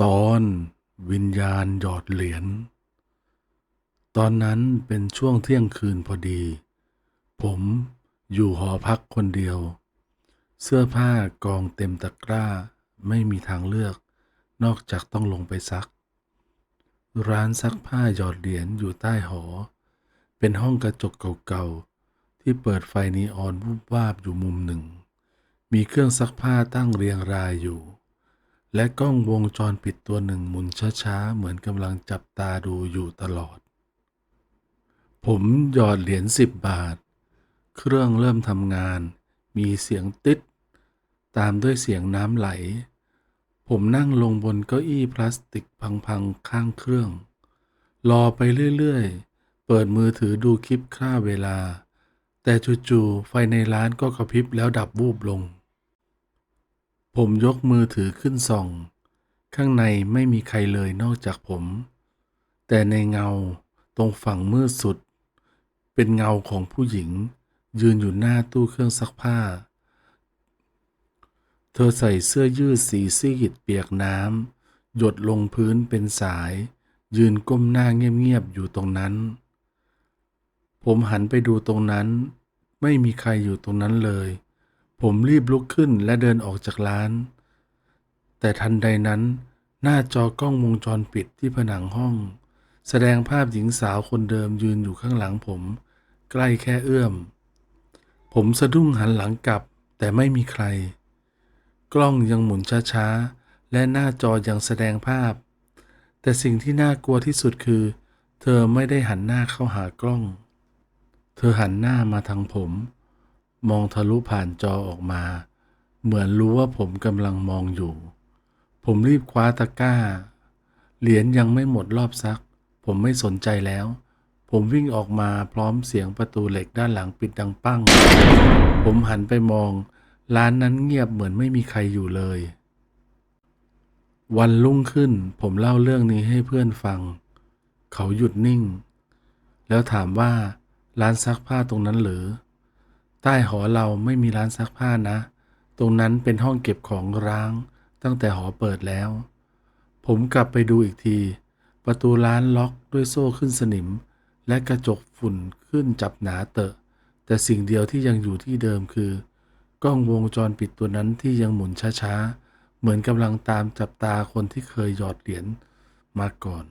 ตอนวิญญาณหยอดเหรียญ ตอนนั้นเป็นช่วงเที่ยงคืนพอดี ผมอยู่หอพักคนเดียว เสื้อผ้ากองเต็มตะกร้าไม่มีทางเลือก นอกจากต้องลงไปซัก ร้านซักผ้าหยอดเหรียญอยู่ใต้หอ เป็นห้องกระจกเก่าๆ ที่เปิดไฟนีออนวูบวาบอยู่มุมหนึ่ง มีเครื่องซักผ้าตั้งเรียงรายอยู่ และกล้องวงจรปิดตัวหนึ่งหมุนช้าๆ เหมือนกำลังจับตาดูอยู่ตลอด ผมหยอดเหรียญสิบบาท เครื่องเริ่มทำงาน มีเสียงติด ตามด้วยเสียงน้ำไหล ผมนั่งลงบนเก้าอี้พลาสติกพังๆ ข้างเครื่อง รอไปเรื่อยๆ เปิดมือถือดูคลิปค่าเวลา แต่จู่ๆ ไฟในร้านก็กระพริบแล้วดับวูบลง ผมยกมือถือขึ้นส่อง ข้างในไม่มีใครเลยนอกจากผม แต่ในเงาตรงฝั่งมืดสุด เป็นเงาของผู้หญิง ยืนอยู่หน้าตู้เครื่องซักผ้า เธอใส่เสื้อยืดสีซีดเปียกน้ำหยดลงพื้นเป็นสาย ยืนก้มหน้าเงียบๆอยู่ตรงนั้น ผมหันไปดูตรงนั้น ไม่มีใครอยู่ตรงนั้นเลย ผมรีบลุกขึ้นและเดินออกจากร้าน แต่ทันใดนั้น หน้าจอกล้องวงจรปิดที่ผนังห้อง แสดงภาพหญิงสาวคนเดิมยืนอยู่ข้างหลังผม ใกล้แค่เอื้อม ผมสะดุ้งหันหลังกลับ แต่ไม่มีใคร กล้องยังหมุนช้าๆ และหน้าจอยังแสดงภาพ แต่สิ่งที่น่ากลัวที่สุดคือ เธอไม่ได้หันหน้าเข้าหากล้อง เธอหันหน้ามาทางผม มองทะลุผ่านจอออกมา เหมือนรู้ว่าผมกำลังมองอยู่ ผมรีบคว้าตะกร้า เหรียญยังไม่หมดรอบซัก ผมไม่สนใจแล้ว ผมวิ่งออกมาพร้อมเสียงประตูเหล็กด้านหลังปิดดังปั้ง ผมหันไปมอง ร้านนั้นเงียบเหมือนไม่มีใครอยู่เลย วันรุ่งขึ้น ผมเล่าเรื่องนี้ให้เพื่อนฟัง เขาหยุดนิ่ง แล้วถามว่าร้านซักผ้าตรงนั้นหรือ ใต้หอเราไม่มีร้านซักผ้านะ ตรงนั้นเป็นห้องเก็บของร้าง ตั้งแต่หอเปิดแล้ว ผมกลับไปดูอีกที ประตูร้านล็อกด้วยโซ่ขึ้นสนิม และกระจกฝุ่นขึ้นจับหนาเตอะ แต่สิ่งเดียวที่ยังอยู่ที่เดิมคือ กล้องวงจรปิดตัวนั้นที่ยังหมุนช้าๆ เหมือนกำลังตามจับตาคนที่เคยหยอดเหรียญมาก่อน